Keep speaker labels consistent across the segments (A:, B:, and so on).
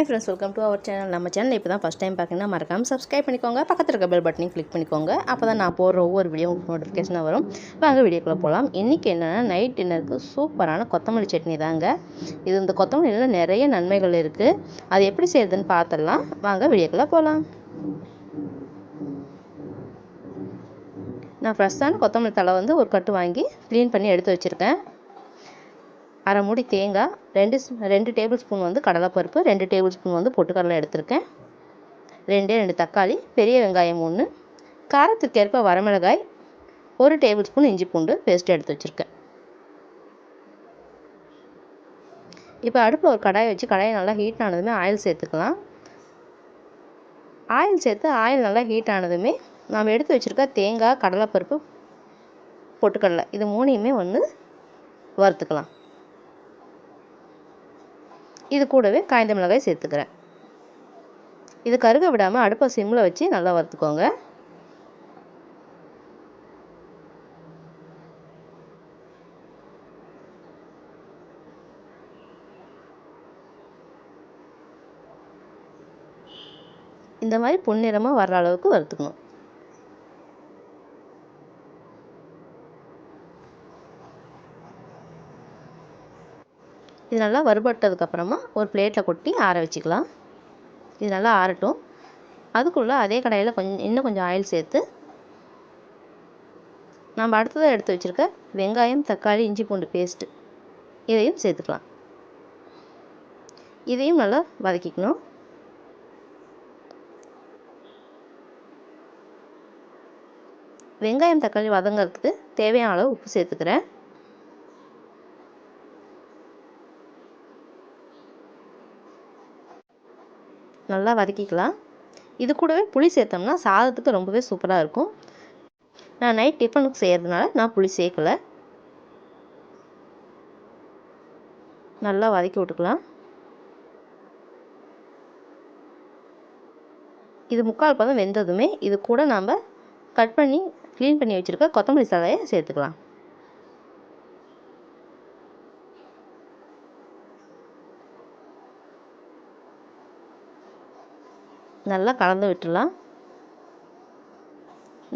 A: Hi friends welcome to our channel நம்ம channel இப்போ தான் ஃபஸ்ட் டைம் பார்க்கணுன்னா மறக்காமல் சப்ஸ்கிரைப் பண்ணிக்கோங்க. பக்கத்தில் இருக்க பெல் பட்டனையும் கிளிக் பண்ணிக்கோங்க. அப்போ தான் நான் போடுற ஒவ்வொரு வீடியோ உங்களுக்கு நோட்டிஃபிகேஷனாக வரும். வாங்க வீடியோக்குள்ளே போகலாம் இன்றைக்கி என்னென்னா நைட் டின்னருக்கு சூப்பரான கொத்தமல்லி சட்னி தாங்க. இது இந்த கொத்தமல்லியில் நிறைய நன்மைகள் இருக்குது அது எப்படி செய்யுதுன்னு பார்த்துடலாம் வாங்க வீடியோக்குள்ளே போகலாம் நான் ஃப்ரெஷ்ஷான கொத்தமல்லி தலை வந்து ஒரு கட்டு வாங்கி க்ளீன் பண்ணி எடுத்து வச்சுருக்கேன். அரை மூடி தேங்காய் ரெண்டு ரெண்டு டேபிள் ஸ்பூன் வந்து கடலைப்பருப்பு ரெண்டு டேபிள் ஸ்பூன் வந்து பொட்டுக்கடலை எடுத்திருக்கேன். ரெண்டே ரெண்டு தக்காளி பெரிய வெங்காயம் ஒன்று காரத்துக்கு ஏற்ப வரமிளகாய் ஒரு டேபிள் ஸ்பூன் இஞ்சி பூண்டு பேஸ்ட் எடுத்து வச்சுருக்கேன். இப்போ அடுப்பில் ஒரு கடாயை வச்சு கடாயை நல்லா ஹீட் ஆனதுமே ஆயில் சேர்த்துக்கலாம். ஆயில் சேர்த்து ஆயில் நல்லா ஹீட் ஆனதுமே நாம் எடுத்து வச்சுருக்க தேங்காய் கடலைப்பருப்பு பொட்டுக்கடலை இது மூணையுமே வந்து வறுத்துக்கலாம். இது கூடவே காய்ந்த மிளகாய் சேர்த்துக்கிறேன். இது கருக விடாமல் அடுப்பை சிம்மில் வச்சு நல்லா வறுத்துக்கோங்க. இந்த மாதிரி பொன்னிறமாக வர்ற அளவுக்கு வறுத்துக்கணும். இது நல்லா வறுபட்டதுக்கப்புறமா ஒரு பிளேட்டில் கொட்டி ஆற வச்சுக்கலாம். இது நல்லா ஆறட்டும். அதுக்குள்ளே அதே கடாயில் கொஞ்சம் இன்னும் கொஞ்சம் ஆயில் சேர்த்து நம்ம அடுத்ததாக எடுத்து வச்சுருக்க வெங்காயம் தக்காளி இஞ்சி பூண்டு பேஸ்ட்டு இதையும் சேர்த்துக்கலாம். இதையும் நல்லா வதக்கிக்கணும். வெங்காயம் தக்காளி வதங்கிறதுக்கு தேவையான அளவு உப்பு சேர்த்துக்கிறேன். நல்லா வதக்கிக்கலாம். இது கூடவே புளி சேர்த்தோம்னா சாதத்துக்கு ரொம்பவே சூப்பராக இருக்கும். நான் நைட் டிஃபனுக்கு செய்கிறதுனால நான் புளி சேர்க்கலை. நல்லா வதக்கி விட்டுக்கலாம். இது முக்கால் பதம் வெந்ததுமே இது கூட நாம் கட் பண்ணி க்ளீன் பண்ணி வச்சுருக்க கொத்தமல்லி தழையை சேர்த்துக்கலாம். நல்லா கலந்து விட்டுடலாம்.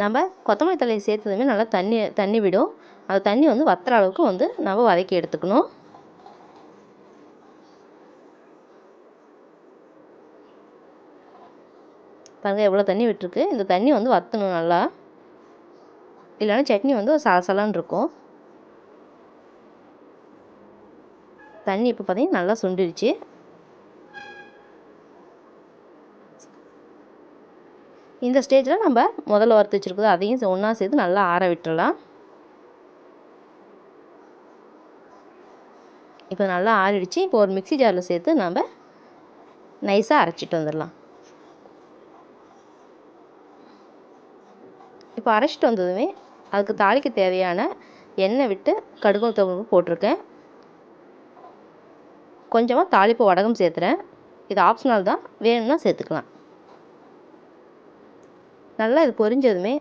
A: நம்ம கொத்தமல்லி தலையை சேர்த்ததுமே நல்லா தண்ணி தண்ணி விடும். அந்த தண்ணி வந்து வத்துற அளவுக்கு வந்து நம்ம வதக்கி எடுத்துக்கணும். பாருங்கள் எவ்வளோ தண்ணி விட்டுருக்கு. இந்த தண்ணி வந்து வற்றணும் நல்லா. இல்லைன்னா சட்னி வந்து சலசலன்னு இருக்கும். தண்ணி இப்போ பார்த்தீங்கன்னா நல்லா சுண்டிருச்சு இந்த ஸ்டேஜில் நம்ம முதல்ல வறுத்து வச்சுருக்குது அதையும் ஒன்றா சேர்த்து நல்லா ஆற விட்டுடலாம் இப்போ நல்லா ஆறிடுச்சு. இப்போ ஒரு மிக்சி ஜாரில் சேர்த்து நம்ம நைஸாக அரைச்சிட்டு வந்துடலாம். இப்போ அரைச்சிட்டு வந்ததுமே அதுக்கு தாளிக்கு தேவையான எண்ணெய் விட்டு கடுகு தகுப்பு போட்டிருக்கேன். கொஞ்சமாக தாளிப்பு வடகம் சேர்த்துறேன். இது ஆப்ஷனல் தான். வேணும்னா சேர்த்துக்கலாம். நல்லா இது பொரிஞ்சதுமே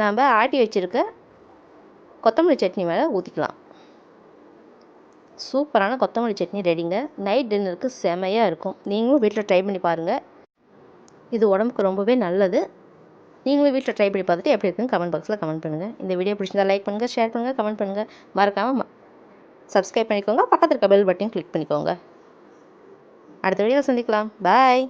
A: நாம் ஆட்டி வச்சுருக்க கொத்தமல்லி சட்னி மேலே ஊற்றிக்கலாம் சூப்பரான கொத்தமல்லி சட்னி ரெடிங்க. நைட் டின்னருக்கு செமையாக இருக்கும். நீங்களும் வீட்டில் ட்ரை பண்ணி பாருங்கள் இது உடம்புக்கு ரொம்பவே நல்லது. நீங்களும் வீட்டில் ட்ரை பண்ணி பார்த்துட்டு எப்படி இருக்குன்னு கமெண்ட் பாக்ஸில் கமெண்ட் பண்ணுங்கள் இந்த வீடியோ பிடிச்சிருந்தா லைக் பண்ணுங்கள் ஷேர் பண்ணுங்கள் கமெண்ட் பண்ணுங்கள் மறக்காமல் சப்ஸ்கிரைப் பண்ணிக்கோங்க. பக்கத்தில் இருக்க பெல் பட்டன் கிளிக் பண்ணிக்கோங்க. அடுத்த வீடியோவில் சந்திக்கலாம். பாய்.